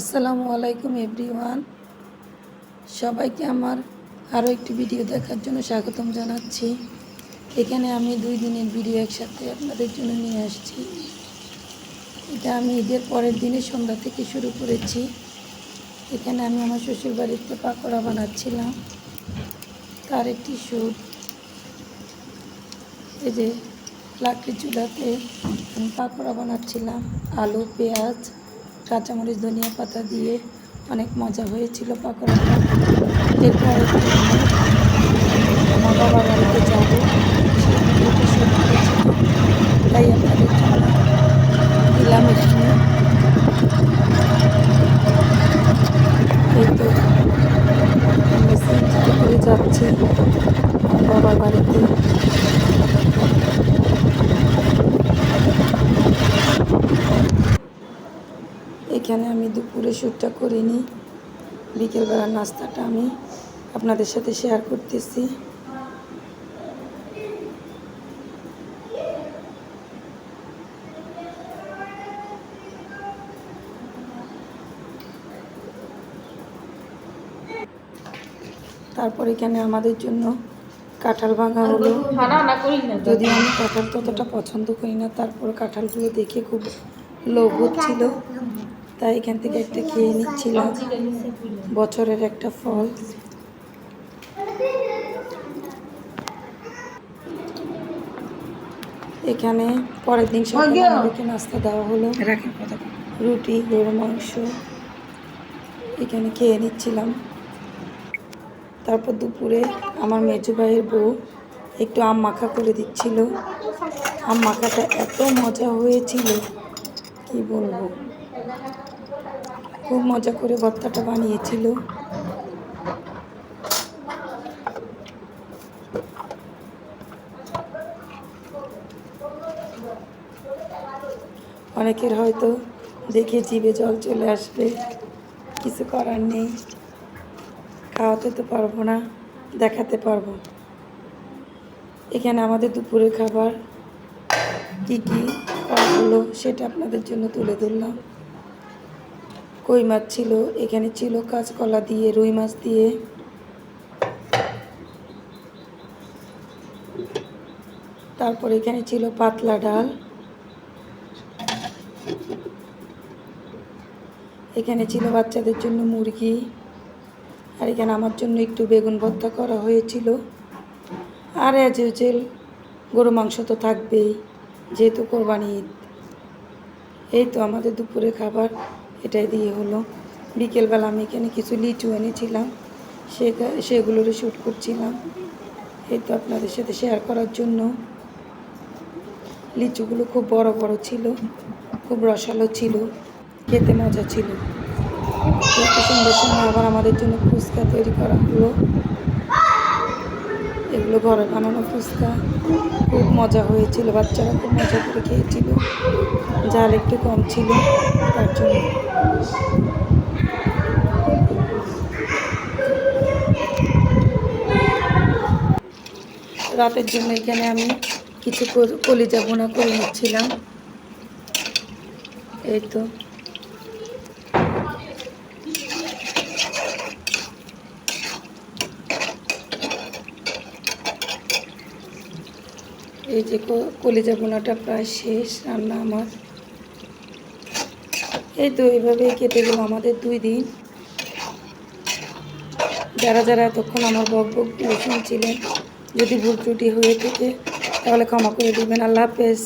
আসসালামু আলাইকুম এভরিওয়ান। সবাইকে আমার আরও একটি ভিডিও দেখার জন্য স্বাগতম জানাচ্ছি। এখানে আমি দুই দিনের ভিডিও একসাথে আপনাদের জন্য নিয়ে আসছি। এটা আমি ঈদের পরের দিনে সন্ধ্যা থেকে শুরু করেছি। এখানে আমি আমার শ্বশুর বাড়িতে পাকোড়া বানাচ্ছিলাম। তার একটি শ্যুট এই যে লাকড়ি চুলাতে আমি পাকোড়া বানাচ্ছিলাম, আলু, পেঁয়াজ। কাঁচামরিচ ধনিয়া পাতা দিয়ে অনেক মজা হয়েছিল পাকোড়াটা। এরপরে আমার বাবার বাড়িতে যাব সেই ভিডিওটা শুট করেছিলাম তাই আপনাদের জন্য দিলাম এখানে এই তো মেসেঞ্জটা করে যাচ্ছি আমার বাবার বাড়িতে এখানে আমি দুপুরে শ্যুটটা করিনি। বিকেলবেলার নাস্তাটা আমি আপনাদের সাথে শেয়ার করতেছি। তারপর এখানে আমাদের জন্য কাঁঠাল ভাঙা হলো। যদি আমি কাঁঠাল ততটা পছন্দ করি না তারপর কাঁঠালগুলো দেখে খুব লোভ হচ্ছিল। তাই এখান থেকে একটা খেয়ে নিচ্ছিলাম। বছরের একটা ফল। এখানে পরের দিন সকালে আমাদেরকে নাস্তা দেওয়া হলো। রুটি গরু মাংস এখানে খেয়ে নিচ্ছিলাম। তারপর দুপুরে আমার মেজু ভাইয়ের বউ একটু আম মাখা করে দিচ্ছিল। আম মাখাটা এত মজা হয়েছিল কি বলব? খুব মজা করে ভর্তাটা বানিয়েছিল। অনেকের হয়তো দেখে জিভে জল চলে আসবে, কিছু করার নেই। খাওয়াতে তো পারব না, দেখাতে পারব। এখানে আমাদের দুপুরের খাবার কী কী হলো সেটা আপনাদের জন্য তুলে ধরলাম। কই মাছ ছিল? এখানে ছিল কাঁচকলা দিয়ে, রুই মাছ দিয়ে। তারপর এখানে ছিল পাতলা ডাল। এখানে ছিল বাচ্চাদের জন্য মুরগি। আর এখানে আমার জন্য একটু বেগুন ভর্তা করা হয়েছিল। আর অ্যাজ ইউজুয়াল গরু মাংস তো থাকবেই, যেহেতু কোরবানি ঈদ। এই তো আমাদের দুপুরে খাবার। এটাই দিয়ে হলো। বিকেলবেলা আমি এখানে কিছু লিচু এনেছিলাম। সে সেগুলোরও শ্যুট করছিলাম। এই তো আপনাদের সাথে শেয়ার করার জন্য। লিচুগুলো খুব বড় বড় ছিল। খুব রসালো ছিল। খেতে মজা ছিল। সুন্দর সময় আবার আমাদের জন্য ফুচকা তৈরি করা হলো। এগুলো ঘরে বানানো ফুচকা। খুব মজা হয়েছিল, বাচ্চারা খুব মজা করে খেয়েছিল। জাল একটু কম ছিল, তার জন্য। রাতের জন্য এখানে আমি কিছু কলিজা ভুনা করে নিচ্ছিলাম। এই তো। এই যে কলিজা বোনাটা প্রায় শেষ রান্না আমার। এই তো এইভাবেই কেটে গেল আমাদের দুই দিন। যারা যারা এতক্ষণ আমার বক বক শুনছিলেন যদি ভুল ত্রুটি হয়ে থাকে, তাহলে ক্ষমা করে দেবেন। আল্লাহ হাফেজ।